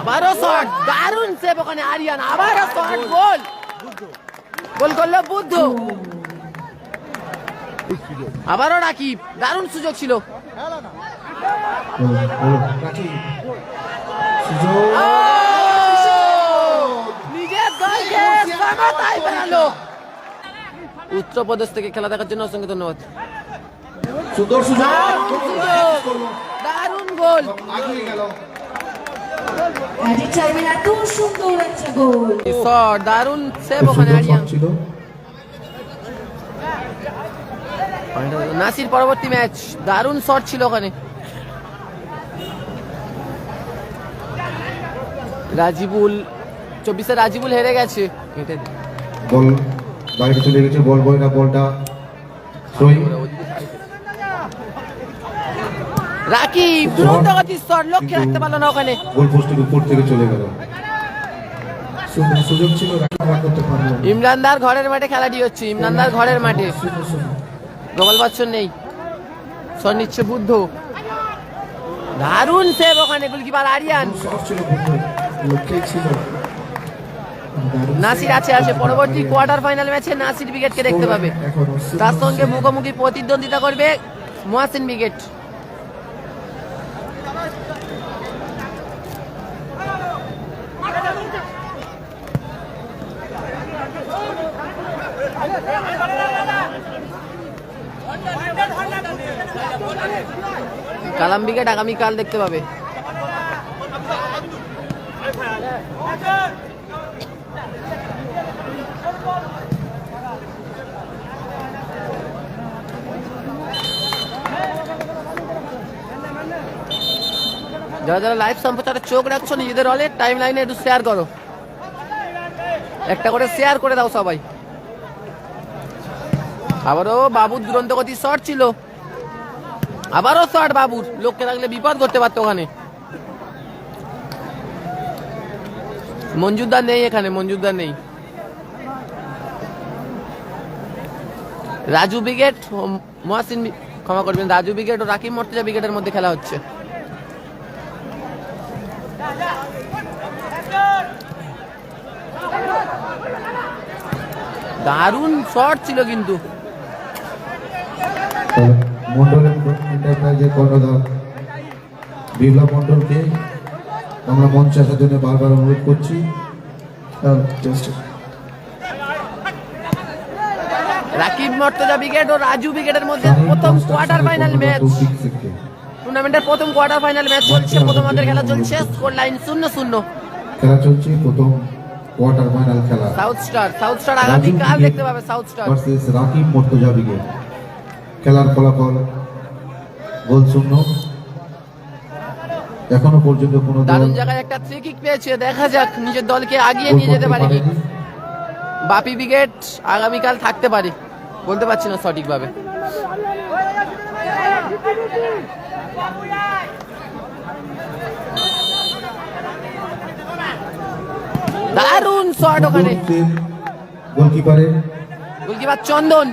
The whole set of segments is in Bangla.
আবারও শট দারুণ সেভ ওখানে আরিয়ান, আবারও শট গোল। গোল করল বুদ্ধ। আবারও রাকিব, দারুণ সুযোগ ছিল। উত্তরপ্রদেশ থেকে খেলা দেখার জন্য অসংখ্য ধন্যবাদ। সুন্দর সুযোগ দারুণ গোল। আগিয়ে গেল। দারুণ সেভ ওখানে নাসির পরবর্তী ম্যাচ দারুণ শট ছিল ওখানে। রাজিবুল চব্বিশে রাজিবুল হেরে গেছে। বল বাইরে চলে গেছে বল বয় না বলটা। সই। রাকিব দ্রুত গতির শট লক্ষ্যে রাখতে পারল না ওখানে। গোল পোস্টের উপর থেকে চলে গেল। সুযোগ ছিল। ইমরানদার ঘরের মাঠে খেলাটি হচ্ছে ইমরানদার ঘরের মাঠে। গোপাল বচ্চন নেই। শট নিচ্ছে বুদ্ধ। দারুণ সেভ ওখানে গোলকিপার আরিয়ান। নাসির আছে আসে পরবর্তী কোয়ার্টার ফাইনাল ম্যাচে নাসির উইকেটকে দেখতে পাবে। তার সঙ্গে মুখোমুখি প্রতিদ্বন্দ্বিতা করবে মহাসিন উইকেট কালাম উইকেট আগামীকাল দেখতে পাবে। যারা যারা লাইভ সম্প্রচারে চোখ রাখছো, নিজেদের হলে টাইম লাইনে একটু শেয়ার করো। একটা করে শেয়ার করে দাও সবাই। আবারও বাবুর দুরন্ত গতি শর্ট ছিল। আবারও শর্ট বাবুর লোককে রাখলে বিপদ করতে পারতো ওখানে। মঞ্জুরদার নেই এখানে, মঞ্জুরদার নেই। রাজু ব্রিগেড মহাসিন ক্ষমা করবেন, রাজু ব্রিগেড ও রাকিব মর্তজা ব্রিগেডের মধ্যে খেলা হচ্ছে। দারুণ শট ছিল কিন্তু। এন্টারপ্রাইজের কর্ণধার বিপ্লব মন্ডলকে আমরা মঞ্চে আসার জন্য বারবার অনুরোধ করছি। রাকিব মর্তজা ব্রিগেড ও রাজু ব্রিগেডের মধ্যে প্রথম কোয়ার্টার ফাইনাল ম্যাচ টুর্নামেন্টের প্রথম কোয়ার্টার ফাইনাল ম্যাচ চলছে প্রথমার্ধের খেলা চলছে স্কোর লাইন শূন্য শূন্য খেলা চলছে প্রথম কোয়ার্টার ফাইনাল খেলা। সাউথ স্টার সাউথ স্টার আগামীকাল দেখতে পাবে South Star versus Rakib Murtaza brigade খেলার ফলাফল গোল শূন্য। এখনও পর্যন্ত কোনো দারুণ জায়গায় একটা থ্রি কিক পেয়েছে। দেখা যাক নিজের দলকে আগিয়ে নিয়ে যেতে পারে কি। বাপি ব্রিগেড আগামীকাল থাকতে পারে। বলতে পারছি না সঠিকভাবে। দারুণ শট ওখানে। গোল সেভ গোলকিপারের গোলকিপার চন্দন।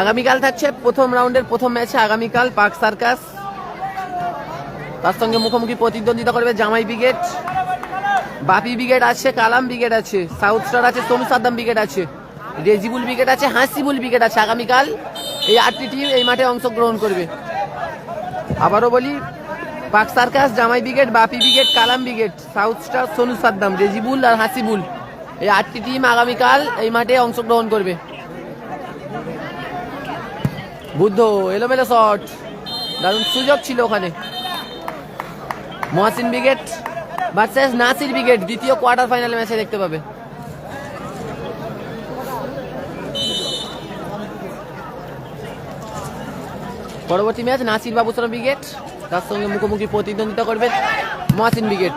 আগামীকাল থাকছে প্রথম রাউন্ডের প্রথম ম্যাচে আগামীকাল পার্ক সার্কাস। তার সঙ্গে মুখোমুখি প্রতিদ্বন্দ্বিতা করবে জামাই ব্রিগেড। বাপি ব্রিগেড আছে, কালাম ব্রিগেড আছে, সাউথ স্টার আছে, সোনু সাদ্দাম ব্রিগেড আছে, রেজিবুল ব্রিগেড আছে, হাসিবুল ব্রিগেড আছে। আগামীকাল এই আটটি টিম এই মাঠে অংশগ্রহণ করবে। আবারও বলি Park Circus, Jamai brigade, Bapi brigade, Kalam brigade, South Star, Sonu Saddam, Rezibul আর হাসিবুল। এই আটটি টিম আগামীকাল এই মাঠে অংশগ্রহণ করবে। বুদ্ধ, এলোমেলো শট। দারুণ সুযোগ ছিল ওখানে। Mohasin brigade versus Nasir brigade দ্বিতীয় কোয়ার্টার ফাইনাল ম্যাচে দেখতে পাবে। পরবর্তী ম্যাচ নাসির বাবুসরা ব্রিগেড তার সঙ্গে মুখোমুখি প্রতিদ্বন্দ্বিতা করবে মহাসিন ব্রিগেড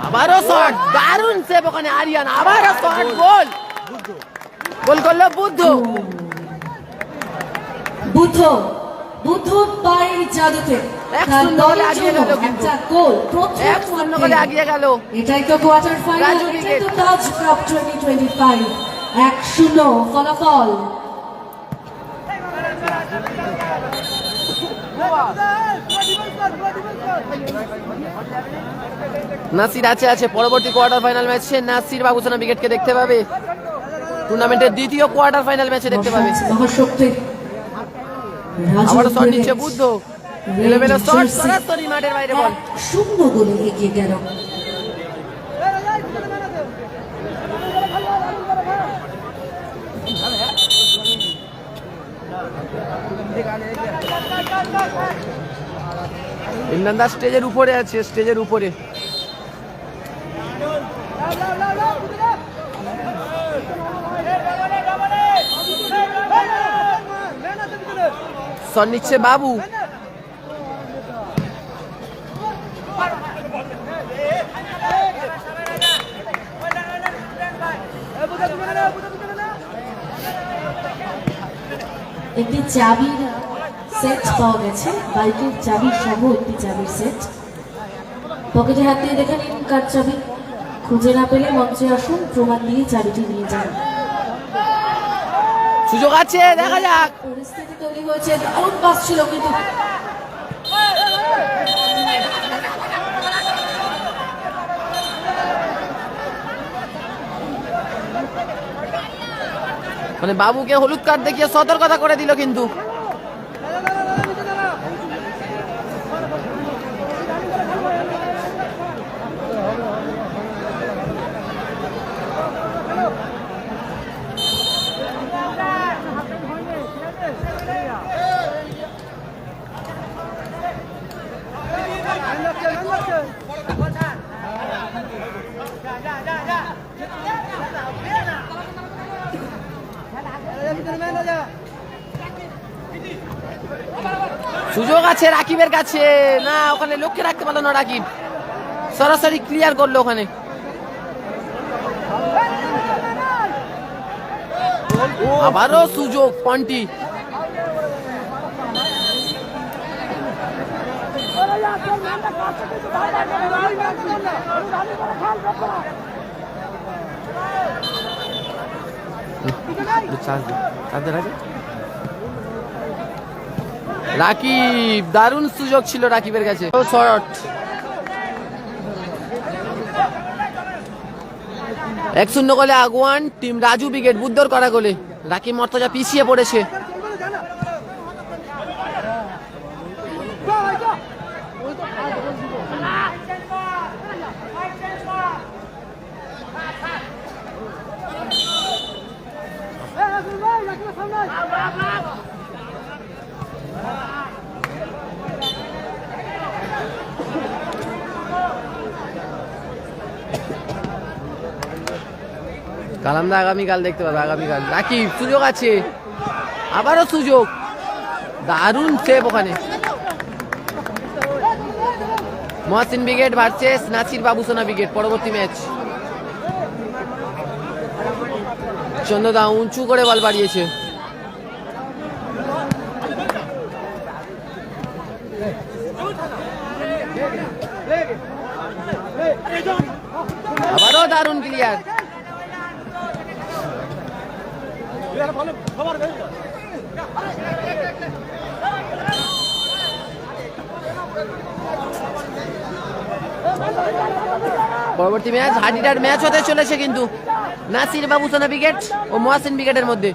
আবারও শট দারুণ সেভ ওখানে আরিয়ান আবারও শট গোল গোল করল বুদ্ধ বুদ্ধ বুদ্ধ পায়ের জাদুতে এটাই তো কোয়ার্টার ফাইনাল এটাই তো Taj cup twenty twenty five এক শূন্য ফলাফল নাসির আছে আছে। পরবর্তী কোয়ার্টার ফাইনাল ম্যাচে নাসির বাবুসানা উইকেটকে দেখতে পাবে। টুর্নামেন্টের দ্বিতীয় কোয়ার্টার ফাইনাল ম্যাচে দেখতে পাবে। আবারও শট নিচ্ছে বুদ্ধ। এলেভেলে শট সরাসরি মাঠের বাইরে বল। শূন্য গোলে এগিয়ে গেল। ইমরান দাস স্টেজের উপরে আছে স্টেজের উপরে। শট নিচ্ছে বাবু একটি চাবির সেট পাওয়া গেছে। বাইকের চাবির সহ একটি চাবির সেট পকেটে হাত দিয়ে দেখে নিন কার চাবি। খুঁজে না পেলে মঞ্চে আসুন, প্রমাণ দিয়ে চাবিটি নিয়ে যান। সুযোগ আছে দেখা যাক। পরিস্থিতি তৈরি হয়েছে দারুণ পাস ছিল কিন্তু। মানে বাবুকে হলুদ কার্ড দেখিয়ে সতর্কতা করে দিল কিন্তু সুযোগ আছে কাছে না, ওখানে লক্ষ্যে রাখতে পারল না রাকিব। সরাসরি ক্লিয়ার করল ওখানে। আবারও সুযোগ, পন্টি। রাকিব দারুণ সুযোগ ছিল রাকিবের কাছে। শর্ট এক শূন্য গোলে আগুয়ান টিম রাজু উইকেট বুদ্ধর করা গোলে। রাকিব মর্তজা পিছিয়ে পড়েছে। কালামদা আগামীকাল দেখতে পাবে, আগামীকাল। রাকিব সুযোগ আছে? আবারও সুযোগ। দারুণ সেভ ওখানে। Mohasin brigade versus Nasir Babusona brigade পরবর্তী ম্যাচ চন্দ্রদা উঁচু করে বল বাড়িয়েছে। আবারও দারুণ ক্লিয়ার পরবর্তী ম্যাচ হাডিডার ম্যাচ হতে চলেছে কিন্তু নাসির বাবু সোনা উইকেট ও মহাসিন উইকেটের মধ্যে।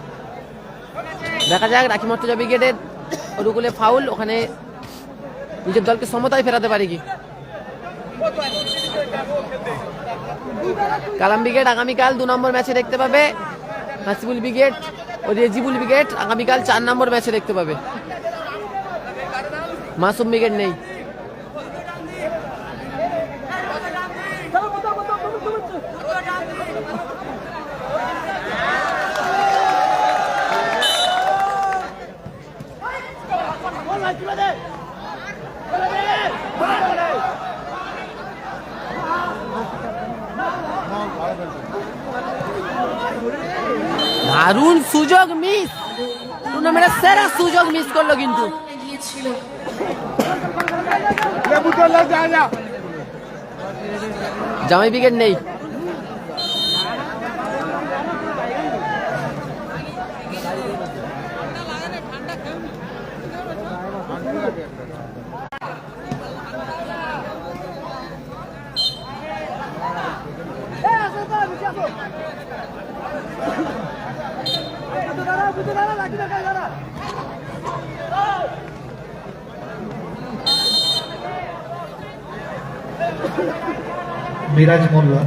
দেখা যাক রাখি মর্তজা উইকেটের অনুকূলে ফাউল ওখানে নিজের দলকে সমতায় ফেরাতে পারে কি? কালাম ব্রিগেড আগামীকাল দু নম্বর ম্যাচে দেখতে পাবে। নাসিবুল ব্রিগেড ও রেজিবুল ব্রিগেড আগামীকাল চার নম্বর ম্যাচে দেখতে পাবে। মাসুম ব্রিগেড নেই। দারুণ সুযোগ মিস টুর্নামেন্টের সেরা সুযোগ মিস করল কিন্তু। জামাই বিকেট নেই। মিরাজ মোল্লা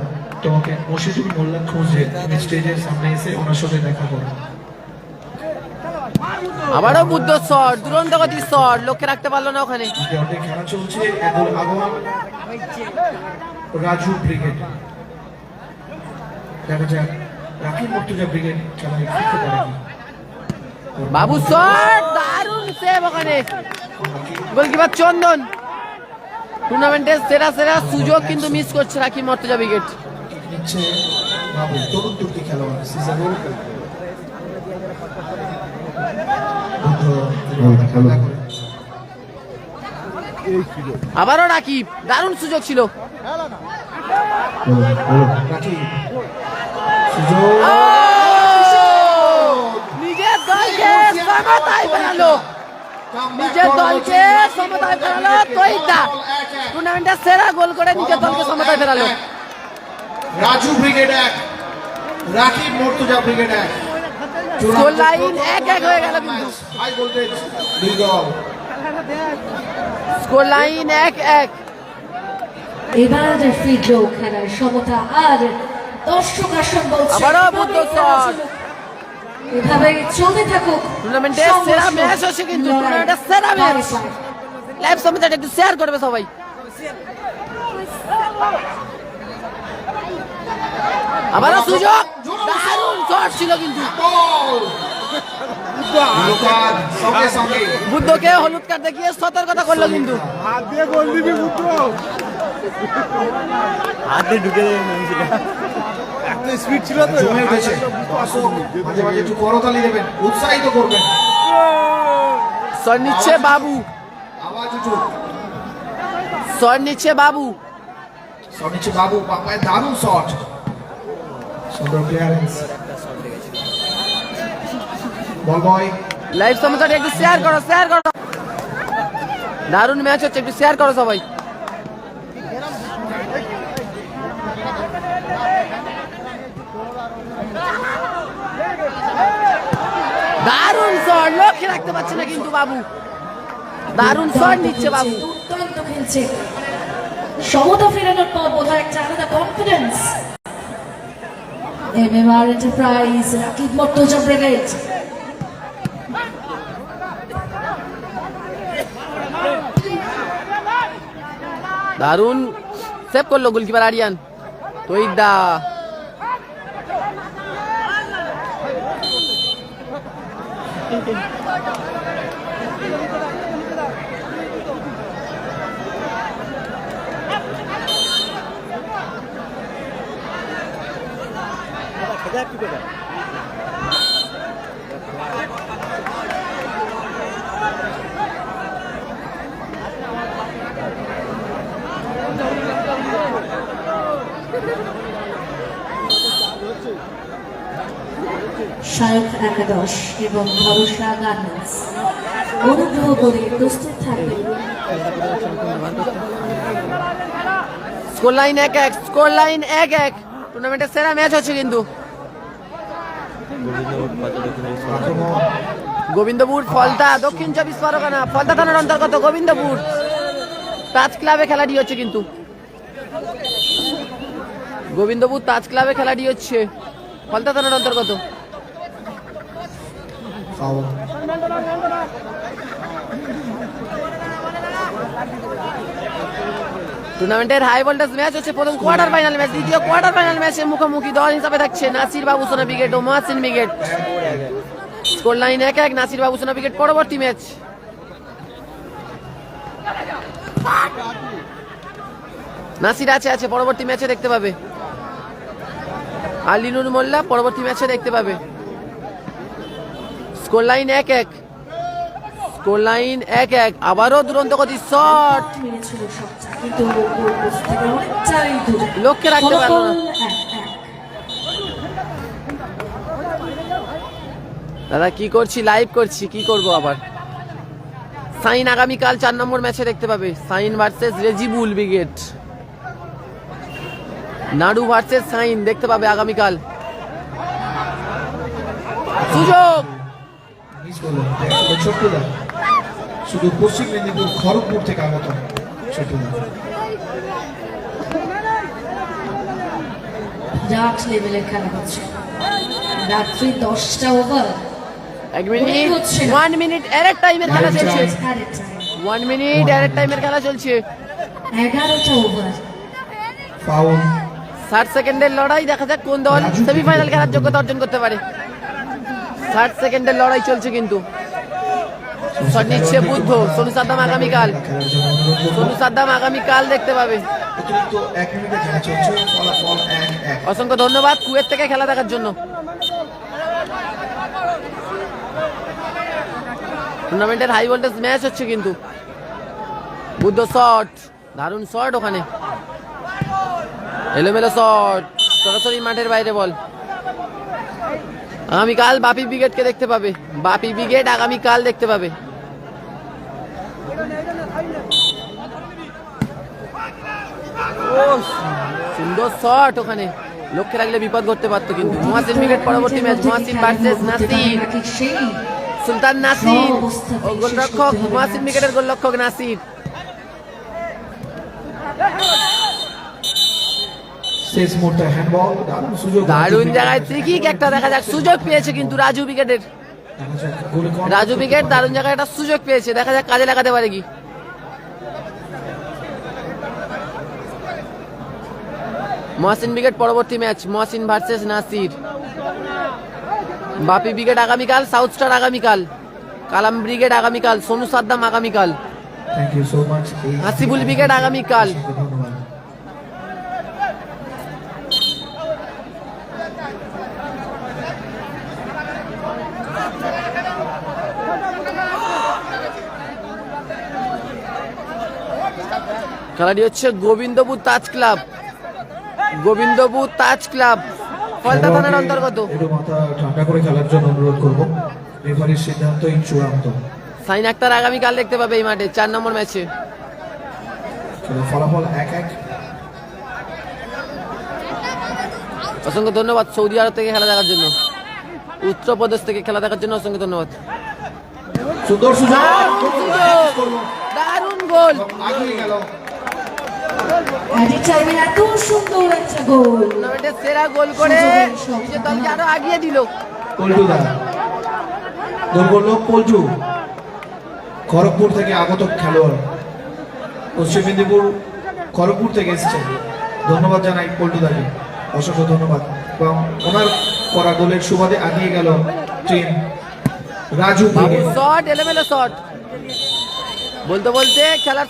তোমাকে মশিজুল মোল্লা খুঁজে তুমি স্টেজের সামনে এসে ওনার সাথে দেখা করো আবারও বুদ্ধ শট দুরন্ত গতির শট লক্ষ্যে রাখতে পারল না ওখানে। খেলা চলছে এখন আগোয়ান রাজু ব্রিগেড। দেখা যাক রাকিব মর্তুজা ব্রিগেড খেলায় ফিরতে পারে বাবু শট দারুণ সেভ ওখানে। গোলকিপার চন্দন। টুর্নামেন্টের সেরা সেরা সুযোগ কিন্তু মিস করছে রাখি মর্তজা নিচ্ছে তরুণ খেলোয়াড় করে আবারও রাকিব দারুণ সুযোগ ছিল। নিজের দলকে নিজের দলকে সমতায় ফেরালো তৈদা টুর্নামেন্টের সেরা গোল করে নিজের দলকে সমতায় ফেরালো। রাজু ব্রিগেড এক রাকিব মর্তুজা ব্রিগেড এক। গোল লাইন এক এক হয়ে গেল কিন্তু। হাই ভোল্টেজ স্কোর লাইন এক এক। এবার ফিরল খেলার সমতা আর দর্শক আসন বলছে আবারও বুদ্ধ শট। এভাবে চলতে থাকুক টুর্নামেন্টের সেরা ম্যাচ হচ্ছে কিন্তু লড়াই, টুর্নামেন্টের সেরা ম্যাচ। লাইভ সমিতিটা একটু শেয়ার করবে সবাই। আবারও সুযোগ। দারুণ শট ছিল কিন্তু। বুদ্ধকে হলুদ কার্ড দেখিয়ে সতর্কতা করল কিন্তু। জমে উঠেছে। মাঝে মাঝে একটু করতালি দেবেন উৎসাহিত করবেন। শট নিচ্ছে বাবু। আওয়াজ উঠু শট নিচ্ছে বাবু। শট নিচ্ছে বাবু বাপায় দারুণ শট। সুন্দর ক্লিয়ারেন্স বল বয়। লাইভ সমিতিটা একটু শেয়ার করো শেয়ার করো। দারুণ ম্যাচ হচ্ছে একটু শেয়ার করো সবাই। দারুণ শট লক্ষ্যে রাখতে পারছে না কিন্তু বাবু। দারুণ শট নিচ্ছে বাবু। দুর্দান্ত খেলছে। সমতা ফেরানোর পর একটা আলাদা confidence MMR enterprise Rakib Murtaza brigade দারুণ। সেভ করল গোলকিপার আরিয়ান তৈদা খেতে কি শায়ক একাদশ এবং ভরসা গার্মেন্টস। অনুগ্রহ করে প্রস্তুত থাকবে স্কোর লাইন এক এক, স্কোর লাইন এক এক। টুর্নামেন্টের সেরা ম্যাচ হচ্ছে কিন্তু। গোবিন্দপুর ফলতা দক্ষিণ চব্বিশ পরগনা। ফলতা থানার অন্তর্গত গোবিন্দপুর। তাজ ক্লাবে খেলাটি হচ্ছে কিন্তু। গোবিন্দপুর তাজ ক্লাবে খেলাটি হচ্ছে ফলতা থানার অন্তর্গত। টুর্নামেন্টের হাই ভোল্টেজ ম্যাচ হচ্ছে প্রথম কোয়ার্টার ফাইনাল ম্যাচ দ্বিতীয় কোয়ার্টার ফাইনাল ম্যাচে মুখোমুখি দল হিসাবে থাকছে নাসির বাবু, সোনা ব্রিগেড ও মহাসিন ব্রিগেড। স্কোর লাইন এক এক, নাসির বাবু, সোনা ব্রিগেড পরবর্তী ম্যাচ নাসির আছে আছে, পরবর্তী ম্যাচে দেখতে পাবে। আলিনুর মোল্লা পরবর্তী ম্যাচে দেখতে পাবে। স্কোর লাইন এক এক। স্কোর লাইন এক এক। আবারও দুরন্ত গতি শট লক্ষ্যে রাখতে পারল না। দাদা, কি করছি? লাইভ করছি। কি করব আবার? সাইন আগামীকাল চার নম্বর ম্যাচে দেখতে পাবে। Sain versus Rezibul brigade Naru versus Sain দেখতে পাবে আগামীকাল। সুযোগ! মিস শুধু পশ্চিম মেদিনীপুর খড়গপুর থেকে আগত ছোট্ট বিরাট লেভেলের খেলা হচ্ছে। রাত্রি দশটা ওভার এক মিনিট ওয়ান মিনিট এর টাইমের খেলা চলছে। ওয়ান মিনিট টাইমের খেলা চলছে। এগারোটা ওভার ফাউল ষাট সেকেন্ডের লড়াই দেখা যাক কোন দল সেমিফাইনাল খেলার যোগ্যতা অর্জন করতে পারে। ষাট সেকেন্ডের লড়াই চলছে কিন্তু। শট নিচ্ছে বুদ্ধ। সোনু সাদ্দাম আগামীকাল। সোনু সাদ্দাম আগামীকাল দেখতে পাবে। অসংখ্য ধন্যবাদ কুয়েত থেকে খেলা দেখার জন্য। টুর্নামেন্টের হাই ভোল্টেজ ম্যাচ হচ্ছে কিন্তু। বুদ্ধ শট দারুণ শট ওখানে। এলোমেলো শট সরাসরি মাঠের বাইরে বল আগামীকাল বাপি ব্রিগেডকে দেখতে পাবে। বাপি ব্রিগেড আগামীকাল দেখতে পাবে। সুন্দর শট ওখানে। লক্ষ্যে রাখলে বিপদ ঘটতে পারতো কিন্তু। মহাসিন ব্রিগেড পরবর্তী ম্যাচ, মহাসিন ভার্সেস নাসির। সুলতান নাসির গোলরক্ষক, মহাসিন ব্রিগেডের গোলরক্ষক নাসির। শেষ মুহূর্তে হ্যান্ডবল দারুণ সুযোগ দারুণ জায়গায় ফ্রিকিক একটা দেখা যাক সুযোগ পেয়েছে কিন্তু রাজু কর্নার রাজু ব্রিগেড দারুণ জায়গায় একটা সুযোগ পেয়েছে দেখা যাক কাজে লাগাতে পারে কি। মহাসিন ব্রিগেড পরবর্তী match Mohasin versus Nasir. Bapi brigade আগামীকাল সাউথ স্টার আগামীকাল কালাম ব্রিগেড আগামীকাল সোনু সাদ্দাম আগামীকাল। হাসিবুল ব্রিগেড আগামীকাল। খেলাটি হচ্ছে গোবিন্দপুর তাজ ক্লাব। গোবিন্দপুর তাজ ক্লাব ফলতা থানার অন্তর্গত। একটু মাথা ঠান্ডা করে খেলার জন্য অনুরোধ করব। রেফারির সিদ্ধান্তই চূড়ান্ত। সাইন আক্তার আগামীকাল দেখতে পাবে এই মাঠে চার নম্বর ম্যাচে। ফলাফল এক এক। অসংখ্য ধন্যবাদ সৌদি আরব থেকে খেলা দেখার জন্য। উত্তরপ্রদেশ থেকে খেলা দেখার জন্য অসংখ্য ধন্যবাদ। সুন্দর সুযোগ। দারুণ গোল। গেল। অ্যাডি টাইমের এত সুন্দর একটা গোল। টুর্নামেন্টের সেরা গোল করে নিজের দলকে আরও আগিয়ে দিল। পল্টু দা। গোল করল পল্টু। খড়গপুর থেকে আগত খেলোয়াড়। পশ্চিম মেদিনীপুর খড়গপুর থেকে এসেছেন। ধন্যবাদ জানাই পল্টু দাকে। অসংখ্য ধন্যবাদ। এবং ওনার করা গোলের সুবাদে আগিয়ে গেল টিম রাজু এলোমেলো শট। বলতে বলতে খেলার